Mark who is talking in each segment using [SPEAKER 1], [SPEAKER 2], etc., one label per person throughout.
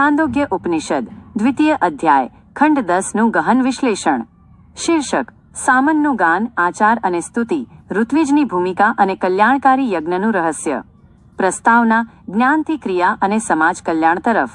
[SPEAKER 1] છાંદોગ્ય ઉપનિષદ દ્વિતીય અધ્યાય ખંડ દસનું ગહન વિશ્લેષણ શીર્ષક સામનનું ગાન આચાર અને સ્તુતિ ઋત્વિજની ભૂમિકા અને કલ્યાણકારી યજ્ઞનું રહસ્ય પ્રસ્તાવના જ્ઞાનથી ક્રિયા અને સમાજ કલ્યાણ તરફ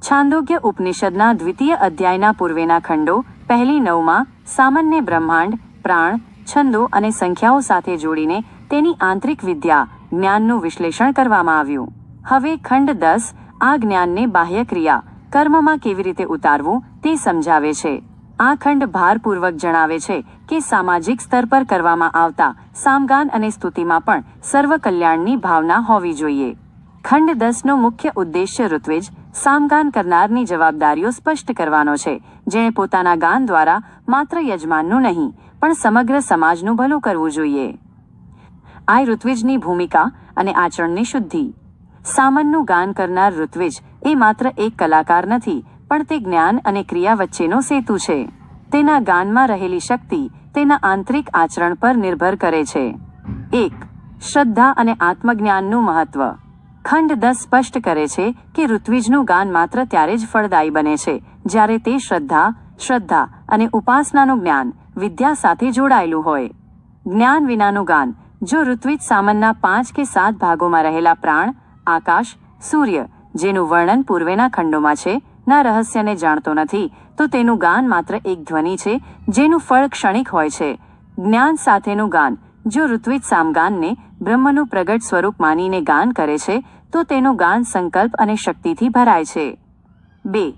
[SPEAKER 1] છાંદોગ્ય ઉપનિષદના દ્વિતીય અધ્યાયના પૂર્વેના ખંડો પહેલી નવમાં સામાન્ય બ્રહ્માંડ પ્રાણ છંદો અને સંખ્યાઓ સાથે જોડીને તેની આંતરિક વિદ્યા જ્ઞાનનું વિશ્લેષણ કરવામાં આવ્યું। હવે ખંડ દસ આ જ્ઞાનને બાહ્ય ક્રિયા કર્મમાં કેવી રીતે ઉતારવું તે સમજાવે છે. આ ખંડ ભારપૂર્વક જણાવે છે કે સામાજિક સ્તર પર કરવામાં આવતા સામગાન અને સ્તુતિમાં પણ સર્વ કલ્યાણની ભાવના હોવી જોઈએ. ખંડ દસનો મુખ્ય ઉદ્દેશ્ય ઋત્વિજ, સામગાન કરનારની જવાબદારીઓ સ્પષ્ટ કરવાનો છે. જેણે પોતાના ગાન દ્વારા માત્ર યજમાનનું નહીં, પણ સમગ્ર સમાજનું ભલું કરવું જોઈએ. આ ઋત્વિજની ભૂમિકા અને આચરણની શુદ્ધિ. સામનનું ગાન કરનાર ઋત્વિજ એ માત્ર એક કલાકાર નથી, પણ તે જ્ઞાન અને ક્રિયા વચ્ચેનો સેતુ છે. તેના ગાનમાં રહેલી શક્તિ તેના આંતરિક આચરણ પર નિર્ભર કરે છે. એક, શ્રદ્ધા અને આત્મજ્ઞાનનું મહત્વ. ખંડ દસ સ્પષ્ટ કરે છે કે ઋત્વિજનું ગાન માત્ર ત્યારે જ ફળદાયી બને છે, જ્યારે તે શ્રદ્ધા શ્રદ્ધા અને ઉપાસનાનું જ્ઞાન વિદ્યા સાથે જોડાયેલું હોય. જ્ઞાન વિનાનું ગાન. જો ઋત્વિજ સામનના પાંચ કે સાત ભાગોમાં રહેલા પ્રાણ આકાશ, સૂર્ય, જેનું વર્ણન પૂર્વેના ખંડોમાં છે, ના રહસ્યને જાણતો નથી, તો તેનું ગાન માત્ર એક ધ્વનિ છે, જેનું ફળ ક્ષણિક હોય છે. જ્ઞાન સાથેનું ગાન, જો ઋત્વિજ સામગાનને બ્રહ્મનું પ્રગટ સ્વરૂપ માનીને ગાન કરે છે, તો તેનું ગાન સંકલ્પ અને શક્તિથી ભરાય છે. બે.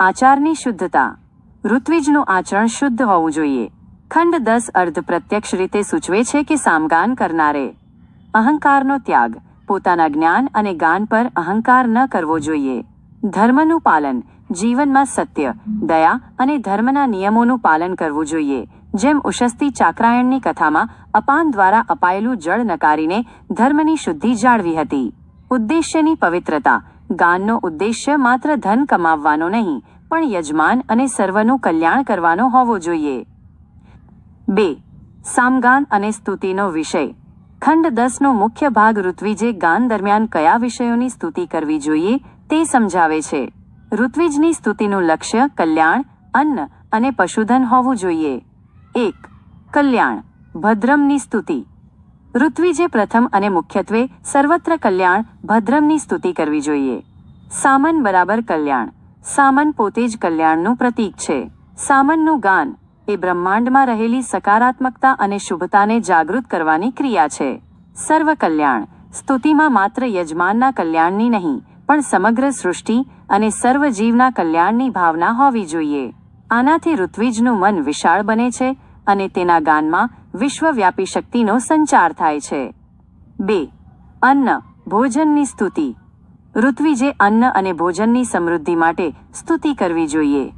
[SPEAKER 1] આચારની શુદ્ધતા. ઋત્વિજનું આચરણ શુદ્ધ હોવું જોઈએ. ખંડ દસ અર્ધ પ્રત્યક્ષ રીતે સૂચવે છે કે સામગાન કરનારે. અહંકારનો ત્યાગ. પોતાના જ્ઞાન અને ગાન પર અહંકાર ન કરવો જોઈએ. ધર્મનું પાલન, જીવનમાં સત્ય, દયા અને ધર્મના નિયમોનું પાલન કરવું જોઈએ. જેમ ઉશસ્તી ચાક્રાયણની કથામાં અપાન દ્વારા અપાયેલું જળ નકારીને ધર્મની શુદ્ધિ જાળવી હતી. ઉદ્દેશ્યની પવિત્રતા, ગાનનો ઉદ્દેશ્ય માત્ર ધન કમાવવાનો નહીં, પણ યજમાન અને સર્વનું કલ્યાણ કરવાનો હોવો જોઈએ. બે, સામગાન અને સ્તુતિનો વિષય. ખંડ દસનો મુખ્ય ભાગ ઋત્વિજે ગાન દરમિયાન કયા વિષયોની સ્તુતિ કરવી જોઈએ તે સમજાવે છે. ઋત્વિજની સ્તુતિનું લક્ષ્ય કલ્યાણ, અન્ન અને પશુધન હોવું જોઈએ. એક, કલ્યાણ, ભદ્રમની સ્તુતિ. ઋત્વિજે પ્રથમ અને મુખ્યત્વે સર્વત્ર કલ્યાણ, ભદ્રમની સ્તુતિ કરવી જોઈએ. સામન બરાબર કલ્યાણ. સામન પોતે જ કલ્યાણનું પ્રતીક છે. સામનનું ગાન એ બ્રહ્માંડમાં રહેલી સકારાત્મકતા અને શુભતાને જાગૃત કરવાની ક્રિયા છે. સર્વ કલ્યાણ સ્તુતિમાં માત્ર યજમાનના કલ્યાણની નહીં, પણ સમગ્ર સૃષ્ટિ અને સર્વ જીવના કલ્યાણની ભાવના હોવી જોઈએ. આનાથી ઋત્વિજનું મન વિશાળ બને છે અને તેના ગાનમાં વિશ્વવ્યાપી શક્તિનો સંચાર થાય છે. બે. અન્ન. ભોજનની સ્તુતિ. ઋત્વિજે અન્ન અને ભોજનની સમૃદ્ધિ માટે સ્તુતિ કરવી જોઈએ.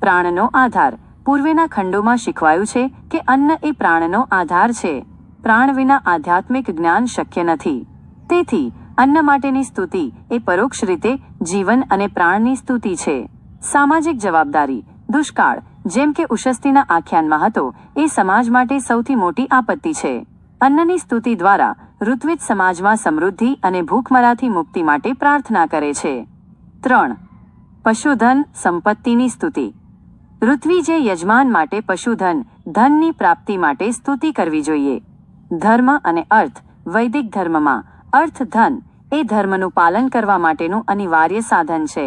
[SPEAKER 1] પ્રાણનો આધાર. પૂર્વેના ખંડોમાં શીખવાયું છે કે અન્ન એ પ્રાણનો આધાર છે. પ્રાણ વિના આધ્યાત્મિક જ્ઞાન શક્ય નથી. તેથી, અન્ન માટેની સ્તુતિ એ પરોક્ષ રીતે જીવન અને પ્રાણની સ્તુતિ છે. સામાજિક જવાબદારી, દુષ્કાળ, જેમ કે ઉશસ્તીના આખ્યાનમાં હતો, એ સમાજ માટે સૌથી મોટી આપત્તિ છે. અન્નની સ્તુતિ દ્વારા ઋત્વિજ સમાજમાં સમૃદ્ધિ અને ભૂખમરાથી મુક્તિ માટે પ્રાર્થના કરે છે. ત્રણ, પશુધન સંપત્તિની સ્તુતિ. ઋત્વિજે યજમાન માટે પશુધન, ધનની પ્રાપ્તિ માટે સ્તુતિ કરવી જોઈએ. ધર્મ અને અર્થ, વૈદિક ધર્મમાં, અર્થ ધન, એ ધર્મનું પાલન કરવા માટેનું અનિવાર્ય સાધન છે.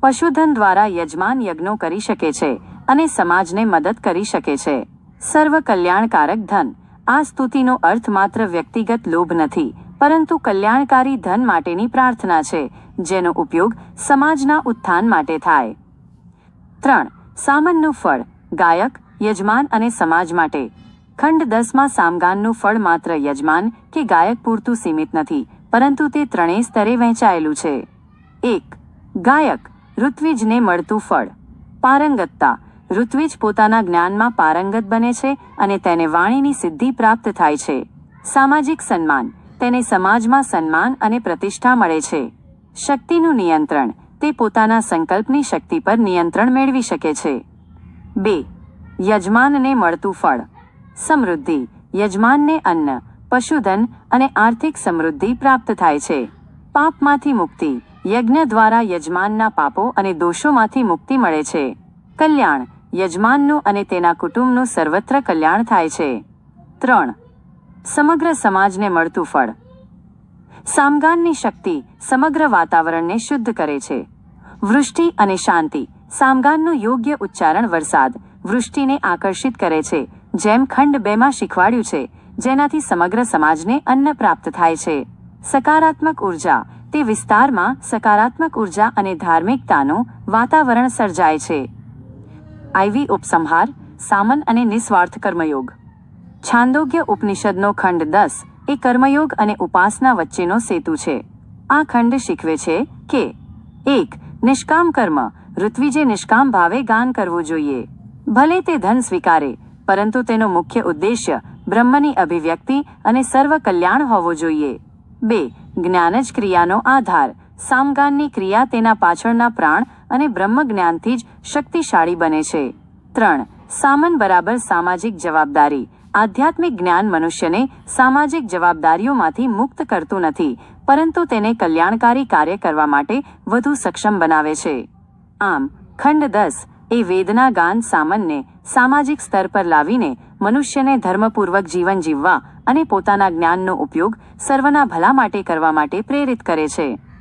[SPEAKER 1] પશુધન દ્વારા યજમાન યજ્ઞો કરી શકે છે અને સમાજને મદદ કરી શકે છે. સર્વ કલ્યાણકારક ધન, આ સ્તુતિનો અર્થ માત્ર વ્યક્તિગત લોભ નથી, પરંતુ કલ્યાણકારી ધન માટેની પ્રાર્થના છે, જેનો ઉપયોગ સમાજના ઉત્થાન માટે થાય. ત્રણ સામનનું ફળ, ગાયક, યજમાન અને સમાજ માટે. ખંડ દસમાં સામગાનનું ફળ માત્ર યજમાન કે ગાયક પૂરતું સીમિત નથી, પરંતુ તે ત્રણેય સ્તરે વહેંચાયેલું છે. એક, ગાયક, ઋત્વિજને મળતું ફળ. પારંગતતા, ઋત્વિજ પોતાના જ્ઞાનમાં પારંગત બને છે અને તેને વાણીની સિદ્ધિ પ્રાપ્ત થાય છે. સામાજિક સન્માન, તેને સમાજમાં સન્માન અને પ્રતિષ્ઠા મળે છે. શક્તિનું નિયંત્રણ તે પોતાના સંકલ્પની શક્તિ પર નિયંત્રણ મેળવી શકે છે. બે, યજમાનને મળતું ફળ. સમૃદ્ધિ. યજમાનને અન્ન, પશુધન અને આર્થિક સમૃદ્ધિ પ્રાપ્ત થાય છે. પાપમાંથી મુક્તિ. યજ્ઞ દ્વારા યજમાનના પાપો અને દોષોમાંથી મુક્તિ મળે છે. કલ્યાણ. યજમાનનું અને તેના કુટુંબનું સર્વત્ર કલ્યાણ થાય છે. ત્રણ, સમગ્ર સમાજને મળતું ફળ. સામગાનની શક્તિ સમગ્ર વાતાવરણને શુદ્ધ કરે છે. વૃષ્ટિ અને શાંતિ. સામગાનનું યોગ્ય ઉચ્ચારણ વરસાદ. વૃષ્ટિને આકર્ષિત કરે છે. જેમ ખંડ બેમાં શીખવાડ્યું છે, જેનાથી સમગ્ર સમાજને અન્ન પ્રાપ્ત થાય છે. સકારાત્મક ઊર્જા. તે વિસ્તારમાં સકારાત્મક ઊર્જા અને ધાર્મિકતાનું વાતાવરણ સર્જાય છે. આઈવી ઉપસંહાર, સામન અને નિસ્વાર્થ કર્મયોગ. છાંદોગ્ય ઉપનિષદનો ખંડ દસ એ કર્મયોગ અને ઉપાસના વચ્ચેનો સેતુ છે. આ ખંડ શીખવે છે કે, એક નિષ્કામ કર્મ. ઋત્વિજે નિષ્કામ ભાવે ગાન કરવું જોઈએ. ભલે તે ધન સ્વીકારે, પરંતુ તેનો મુખ્ય ઉદ્દેશ્ય બ્રહ્મની અભિવ્યક્તિ અને સર્વ કલ્યાણ હોવો જોઈએ. બે, જ્ઞાન જ ક્રિયાનો આધાર. સામગાનની ક્રિયા તેના પાછળના પ્રાણ અને બ્રહ્મ જ્ઞાનથી જ શક્તિશાળી બને છે. ત્રણ, સામન બરાબર સામાજિક જવાબદારી. આધ્યાત્મિક જ્ઞાન મનુષ્યને સામાજિક જવાબદારીઓમાંથી મુક્ત કરતું નથી પરંતુ તેને કલ્યાણકારી કાર્ય કરવા માટે વધુ સક્ષમ બનાવે છે. આમ, ખંડ દસ એ વેદના ગાન સામનને સામાજિક સ્તર પર લાવીને મનુષ્યને ધર્મપૂર્વક જીવન જીવવા અને પોતાના જ્ઞાનનો ઉપયોગ સર્વના ભલા માટે કરવા માટે પ્રેરિત કરે છે.